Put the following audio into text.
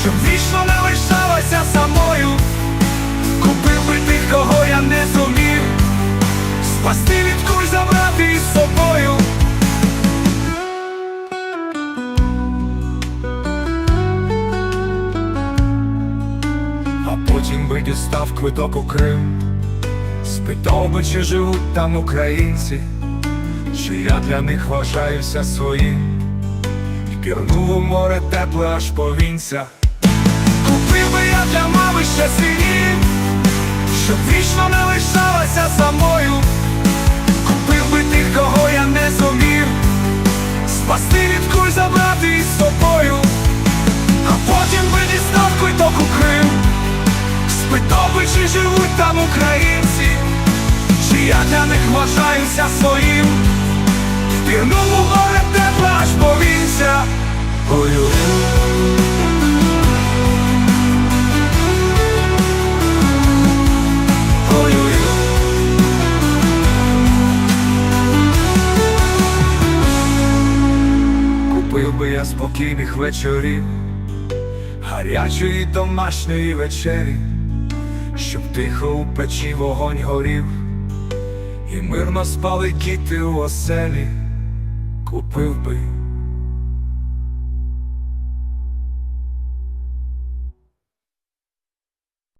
щоб вічно не лишалася самою. Купив би тих, кого я не зумів, спасти від куль забрати із собою. А потім би дістав квиток у Крим, спитав би, чи живуть там українці, чи я для них вважаюся своїм. Пірнув у море тепле аж повінця. Би я для мами ще синів, щоб вічно не лишалася самою. Купив би тих, кого я не зумів, спасти від куль забрати із собою, а потім би дістав квиток у Крим, спитав би, чи живуть там українці, чи я для них вважаюся своїм. Пірнув у море тепле Купив спокійних вечорів, гарячої домашньої вечері, щоб тихо у печі вогонь горів, і мирно спали кіти у оселі, купив би